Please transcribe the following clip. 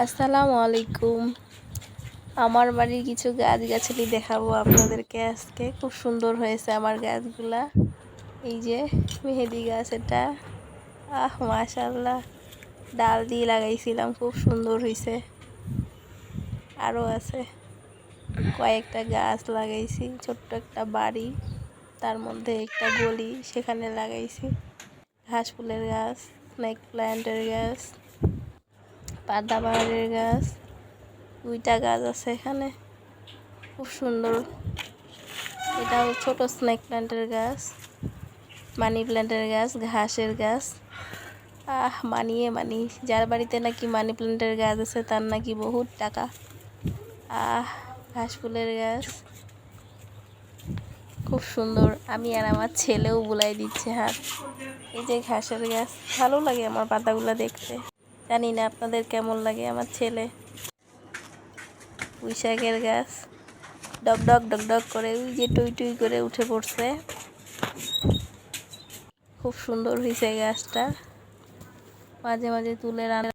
আসসালামু আলাইকুম। আমার বাড়ির কিছু গাছ গাছালি দেখাবো আপনাদেরকে আজকে। খুব সুন্দর হয়েছে আমার গাছগুলা। এই যে মেহেদি গাছ এটা। আহ মাশাল্লাহ ডাল দিয়ে লাগাইছিলাম, খুব সুন্দর হয়েছে আরও আছে। কয়েকটা গাছ লাগাইছি, ছোট্ট একটা বাড়ি, তার মধ্যে একটা গলি, সেখানে লাগাইছি। ঘাস ফুলের গাছ স্নেক প্ল্যান্টের গাছ। পাতাবাহারের গাছ, দুইটা গাছ আছে এখানে। খুব সুন্দর। এটাও ছোট স্নেক প্ল্যান্টের গাছ, মানি প্ল্যান্টের গাছ, ঘাসের গাছ। আহ মানিয়ে মানি। যার বাড়িতে নাকি মানি প্ল্যান্টের গাছ আছে, তার নাকি বহুত টাকা। আহ, ঘাস ফুলের গাছ। খুব সুন্দর। আমি আর আমার ছেলেও বুলাই দিচ্ছে হাত। এই যে ঘাসের গাছ। ভালো লাগে আমার পাতাগুলো দেখতে। জানি না আপনাদের কেমন লাগে আমার ছেলে। পুঁইশাকের গাছ। ডক ডক ডক ডক করে ওই যে টুই টুই করে উঠে পড়ছে। খুব সুন্দর হয়েছে গাছটা মাঝে মাঝে তুলে রান্না